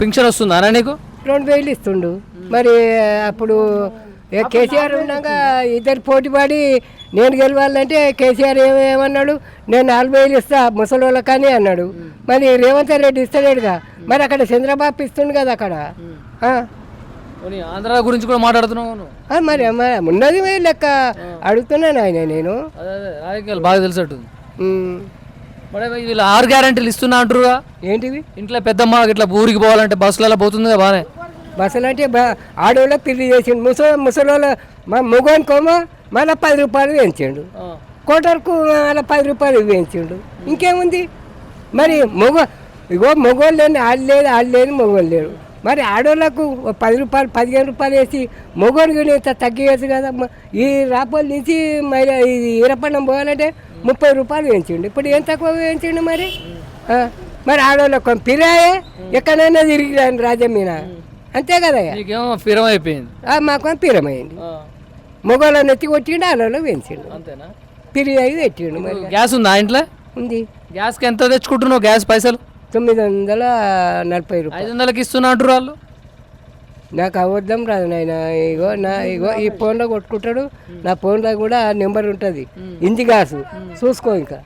Pension వస్తుందా నీకు? రెండు వేలు ఇస్తుండు. మరి అప్పుడు కేసీఆర్ ఉన్నాక ఇద్దరు పోటీ పడి నేను గెలవాలంటే కేసీఆర్ ఏమేమన్నాడు నేను నాలుగు వేలు ఇస్తా ముసలి కానీ అన్నాడు. మరి రేవంత్ రెడ్డి ఇస్తలేడుగా. మరి అక్కడ చంద్రబాబు ఇస్తుండు కదా అక్కడ. ఆంధ్ర గురించి కూడా మాట్లాడుతున్నావు మరి ఉన్నది లెక్క. అడుగుతున్నాను ఆయన నేను. రాజకీయాలు బాగా తెలిసట్టు. మరి వీళ్ళు ఆరు గ్యారంటీలు ఇస్తున్నా అంటారుగా ఏంటివి ఇంట్లో పెద్దమ్మ ఇట్లా ఊరికి పోవాలంటే బస్సులలో పోతుంది కదా బాగానే బస్సులు అంటే బా ఆడవాళ్ళ పిల్లి చేసిండు ముస ముసలి మా మొగోనికోమో మళ్ళీ పది రూపాయలు వేయించిండు కోటర్కు మళ్ళీ పది రూపాయలు వేయించిండు ఇంకేముంది? మరి మొగ ఇగో మొగోళ్ళు లేని ఆడు లేదు ఆడు లేని మొగోళ్ళు లేరు. మరి ఆడవాళ్ళకు పది రూపాయలు పదిహేను రూపాయలు వేసి మొగోని కూడా ఇంత తగ్గియచ్చు కదా ఈ రాపోల నుంచి మరి ఇది ఈరపట్నం పోవాలంటే ముప్పై రూపాయలు వేయించిండు. ఇప్పుడు ఏం తక్కువ వేయించిండు మరి? మరి ఆడవాళ్ళకు పిరాయే ఎక్కడైనా తిరిగి రాని రాజ్యం మీద అంతే కదా ఫిరం అయిపోయింది. మాకు పీరమైంది మొగోళ్ళని ఎత్తి కొట్టిండు ఆడవాళ్ళు వేయించిండు. అంతేనా? పిరి పెట్టిండు మరి గ్యాస్ ఉందా ఇంట్లో? ఉంది. గ్యాస్కి ఎంత తెచ్చుకుంటున్నావు గ్యాస్ పైసలు? తొమ్మిది వందల నలభై రూపాయలు. ఐదు వందలకి ఇస్తున్నా అంటారు వాళ్ళు. నాకు అవద్దం రాదు నాయన. ఇగో నా ఇగో ఈ ఫోన్లో కొట్టుకుంటాడు నా ఫోన్లో కూడా నెంబర్ ఉంటుంది. ఇంటి గ్యాస్. చూసుకో ఇంకా.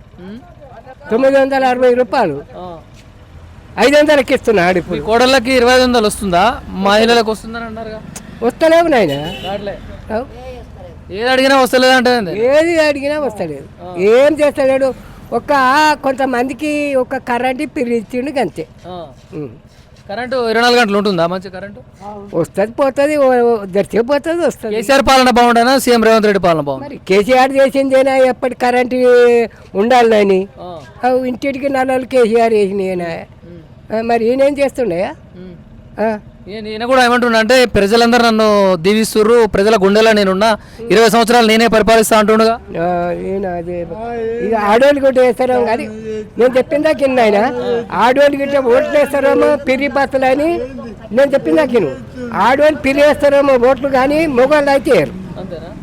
తొమ్మిది వందల అరవై రూపాయలు. ఐదు వందలకి ఇస్తున్నాడు మీ ఇప్పుడు. కోడళ్ళకి ఇరవై ఐదు వందలు వస్తుందా? మహిళలకు వస్తుందని అంటారుగా వస్తలేవు నాయన. ఏది అడిగినా వస్తలేదు అంటే ఏది అడిగినా వస్తలేదు. ఏం చేస్తలేడు? ఒక కొంతమందికి ఒక కరెంట్ పిరిచిండు అంతే. కరెంటు ఇరవై నాలుగు గంటలు ఉంటుందా? మంచి కరెంటు? వస్తుంది పోతుంది దర్చే పోతుంది వస్తుంది. కేసీఆర్ పాలన బాగుండేనా? సీఎం రేవంత్ రెడ్డి పాలన బాగుంది? కేసీఆర్ చేసిందేనా ఎప్పటి కరెంటు ఉండాలని అవి ఇంటికి నల్లలు కేసీఆర్ వేసినాయనా ఆ, మరి ఈయనేం చేస్తుండయా ఈయన కూడా ఏమంటున్నా అంటే ప్రజలందరూ నన్ను దీవిస్తుర్రు ప్రజల గుండెలో నేనున్నా. ఇరవై సంవత్సరాలు నేనే పరిపాలిస్తా అంటుండగా. అదే ఇక ఆడోళ్ళు కూడా వేస్తారేమో కానీ నేను చెప్పిందా కింద ఆయన? ఆడోళ్ళు గిట్ట ఓట్లు వేస్తారేమో పిరి బస్సులు అని? నేను చెప్పిందా కిను ఆడోళ్ళు పిరి వేస్తారేమో ఓట్లు కానీ మొగోళ్ళు అయితే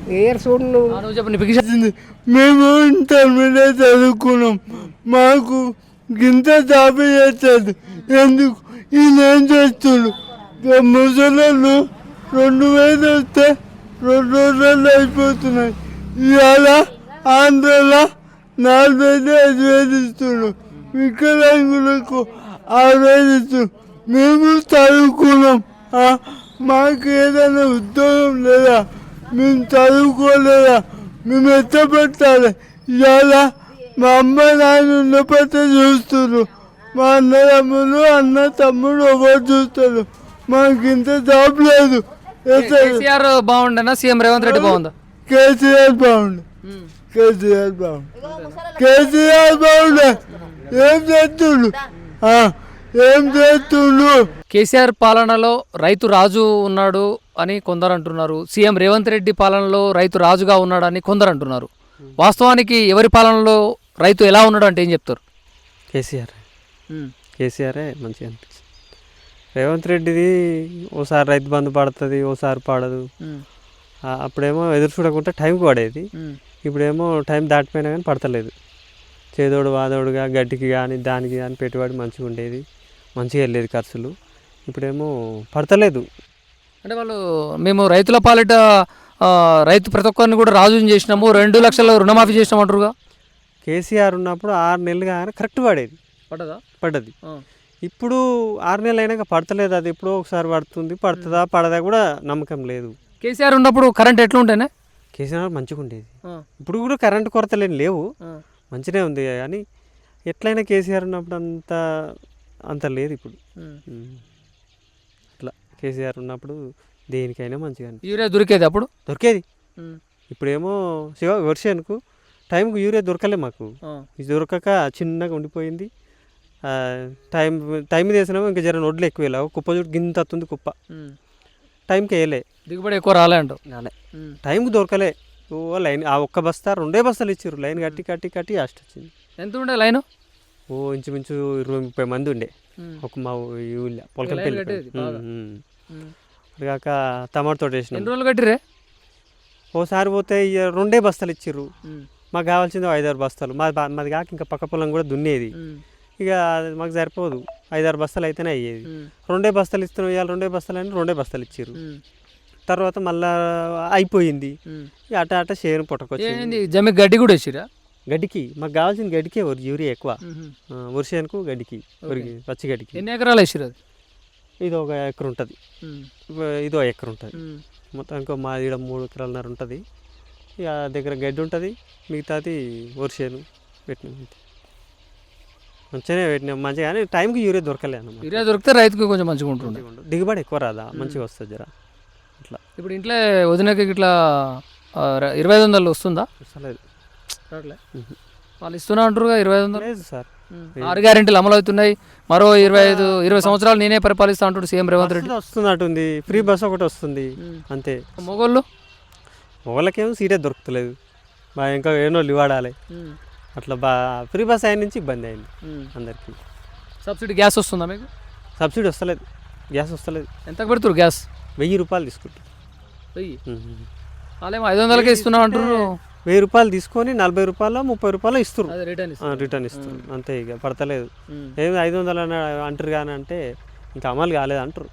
వేయరు చూడు నువ్వు. నువ్వు చెప్పు నీ పిక్చర్ మేము ఇంటర్మీడియట్ చదువుకున్నాం. మాకు గింత జాబ్ చేస్తుంది ఎందుకు? ఈయన ఏం చేస్తుడు? ముసలు రెండు వేలు వస్తే రెండు రోజులు అయిపోతున్నాయి. ఇవాళ ఆంధ్రలో నాలుగు వేలు ఐదు వేలు ఇస్తున్నాడు వికలాంగులకు ఆరు వేలు ఇస్తున్నాడు మేము చదువుకున్నాం. మాకు ఏదైనా ఉద్యోగం లేదా మేము చదువుకోలేదా? మేము ఎత్త పెట్టాలి? ఇవాళ మా అమ్మ నాయన ఉన్నపట్టే చూస్తున్నారు. మా అన్నదమ్ములు అన్న తమ్ముడు ఒకటి చూస్తారు మాకు ఇంత జాబ్ లేదు. కేసీఆర్ బాగుండేనా? సీఎం రేవంత్ రెడ్డి బాగుందా? కేసీఆర్ బాగుండు. కేసీఆర్ బాగుండు. కేసీఆర్ బాగుండే. ఏం చేస్తుండు? ఆ, ఏం చేస్తుండు? కేసీఆర్ పాలనలో రైతు రాజు ఉన్నాడు అని కొందరు అంటున్నారు సీఎం రేవంత్ రెడ్డి పాలనలో రైతు రాజుగా ఉన్నాడని కొందరు అంటున్నారు వాస్తవానికి ఎవరి పాలనలో రైతు ఎలా ఉన్నాడు అంటే ఏం చెప్తారు? కేసీఆర్. కేసీఆరే మంచిగా అనిపించింది. రేవంత్ రెడ్డిది ఓసారి రైతు బంధు పడుతుంది ఓసారి పడదు. అప్పుడేమో ఎదురు చూడకుండా టైంకి పడేది. ఇప్పుడేమో టైం దాటిపోయినా కానీ పడతలేదు. చేదోడు వాదోడుగా గడ్డికి కానీ దానికి కానీ పెట్టుబడి మంచిగా ఉండేది. మంచిగా వెళ్ళేది ఖర్చులు. ఇప్పుడేమో పడతలేదు. అంటే వాళ్ళు మేము రైతుల పాలిట రైతు ప్రతి ఒక్కరిని కూడా రాజుని చేసినాము. రెండు లక్షల రుణమాఫీ చేసినాం అంటారుగా కేసీఆర్ ఉన్నప్పుడు ఆరు నెలలు కానీ కరెక్ట్ పడేది. పడదా? పడ్డది. ఇప్పుడు ఆరు నెలలు అయినాక పడతలేదు. అది ఎప్పుడో ఒకసారి పడుతుంది. పడుతుందా పడదా కూడా నమ్మకం లేదు. కేసీఆర్ ఉన్నప్పుడు కరెంట్ ఎట్లుంటేనే? కేసీఆర్ మంచిగా ఉండేది. ఇప్పుడు కూడా కరెంటు కొరతలేని లేవు. మంచిగా ఉంది కానీ ఎట్లయినా కేసీఆర్ ఉన్నప్పుడు అంత అంత లేదు ఇప్పుడు. అట్లా కేసీఆర్ ఉన్నప్పుడు దేనికైనా మంచిగా యూరియా దొరికేది అప్పుడు? దొరికేది. ఇప్పుడేమో శివ వర్షానికి టైంకు యూరియా దొరకలే మాకు. ఇది దొరకక చిన్నగా ఉండిపోయింది. టైం టైం చేసినామో ఇంకా జర నొడ్లు ఎక్కువ వెళ్ళావు కుప్ప చూడు గింత వస్తుంది కుప్ప. టైంకి వేయలే. దిగుబడి ఎక్కువ రాలే అంటావు రాలే. టైంకి దొరకలే. ఓ లైన్ ఆ ఒక్క బస్తా రెండే బస్తాలు ఇచ్చారు లైన్ కట్టి కట్టి కట్టి లాస్ట్ వచ్చింది. ఎంత ఉండే లైన్? ఓ ఇంచుమించు ఇరవై ముప్పై మంది ఉండే. ఒక మా ఊళ్ళో పొలకంపల్లి కట్టేది బాగా. అది కాక టమాటో తోట వేసినాం. ఎన్ని రోజులు కట్టిరే ఓసారి పోతే రెండే బస్తాలు ఇచ్చిర్రు. మాకు కావాల్సింది ఐదారు బస్తాలు. బా- మాది కాక ఇంకా పక్క పొలం కూడా దున్నేది. ఇక మాకు సరిపోదు. ఐదారు బస్తాలు అయితేనే అయ్యేది. రెండే బస్తాలు ఇస్తున్నాం ఇవాళ రెండే బస్తాలు అని రెండే బస్తాలు ఇచ్చారు తర్వాత మళ్ళా అయిపోయింది. అట అట షేర్ పుట్టకొచ్చింది ఏంది జమి గడ్డి కూడా వేసిరా? గడ్డికి మాకు కావాల్సిన గడ్డికే వరి- యూరియా ఎక్కువ. వరిసేనుకు గడ్డికి పచ్చి గడ్డికి. ఎన్ని ఎకరాలు వేసిరు ఇది ఒక ఎకరం ఉంటుంది. ఇదో ఎకరం ఉంటుంది. మొత్తం ఇంకో మా ఈడ మూడు ఎకరాలన్నర ఉంటుంది. ఇక దగ్గర గడ్డి ఉంటుంది మిగతాది వరిసేను పెట్టినాం మంచిగానే పెట్టినాం మంచిగా కానీ టైంకి యూరియా దొరకలే అన్నమాట. యూరియా దొరికితే రైతుకు కొంచెం మంచిగా ఉంటుండే. దిగుబడి ఎక్కువ రాదా? మంచిగా వస్తుంది జర. అట్లా ఇప్పుడు ఇంట్లో వదినకి ఇట్లా ఇరవై ఐదు వందలు వస్తుందా? అసలేదు వాళ్ళు ఇస్తున్నా అంటారుగా ఇరవై ఐదు వందలు? లేదు సార్. ఆరు గ్యారెంటీలు అమలు అవుతున్నాయి మరో ఇరవై ఐదు ఇరవై సంవత్సరాలు నేనే పరిపాలిస్తా అంటాడు సీఎం రేవంత్ రెడ్డి. వస్తుంది వస్తున్నట్టుంది ఫ్రీ బస్ ఒకటి వస్తుంది. అంతే. మొగోళ్ళు? వాళ్ళకేమో సీటే దొరుకుతలేదు. బా ఇంకా ఏనో వాడాలి అట్లా బా ఫ్రీ బస్ అయిన నుంచి ఇబ్బంది అయింది అందరికీ. సబ్సిడీ గ్యాస్ వస్తుందా మీకు? సబ్సిడీ వస్తలేదు. గ్యాస్ వస్తలేదు. ఎంతకు పెడుతురు గ్యాస్? వెయ్యి రూపాయలు తీసుకుంటారు. వెయ్యి. వాళ్ళేమో ఐదు వందలకే ఇస్తున్నా అంటారు వెయ్యి రూపాయలు తీసుకొని నలభై రూపాయలు ముప్పై రూపాయలు ఇస్తారు రిటర్న్ రిటర్న్ ఇస్తారు అంతే ఇక పడతలేదు. ఏమి ఐదు వందలు అంటారు కానీ అంటే ఇంకా అమలు కాలేదు అంటారు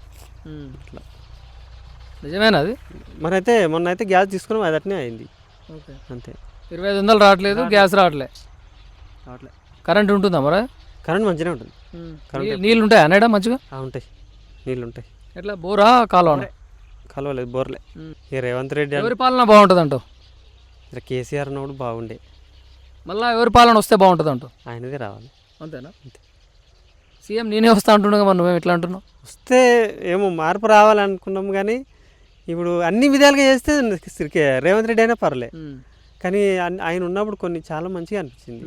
అట్లా. నిజమేనా అది? మరి అయితే మొన్న అయితే గ్యాస్ తీసుకున్నాం అది అట్నే అయింది. అంతే. ఇరవై ఐదు వందలు రావట్లేదు. గ్యాస్ రావట్లే కరెంట్ ఉంటుందా మరి? కరెంట్ మంచిగానే ఉంటుంది. నీళ్ళు ఉంటాయి అనేడా మంచిగా? ఉంటాయి. నీళ్ళు ఉంటాయి. ఎట్లా? బోరా కాలువ కలవలేదు బోర్లే. ఈ రేవంత్ రెడ్డి ఎవరి పాలన బాగుంటుంది అంటే కేసీఆర్ ఉన్నప్పుడు బాగుండే. మళ్ళీ ఎవరి పాలన వస్తే బాగుంటుంది అంటావు ఆయనదే రావాలి. అంతేనా? సీఎం నేనే వస్తా అంటుండగా మరి నువ్వేం ఎట్లా అంటున్నావు? వస్తే ఏమో మార్పు రావాలనుకున్నాం కానీ ఇప్పుడు అన్ని విధాలుగా చేస్తే రేవంత్ రెడ్డి అయినా పర్లే. కానీ ఆయన ఉన్నప్పుడు కొన్ని చాలా మంచిగా అనిపించింది.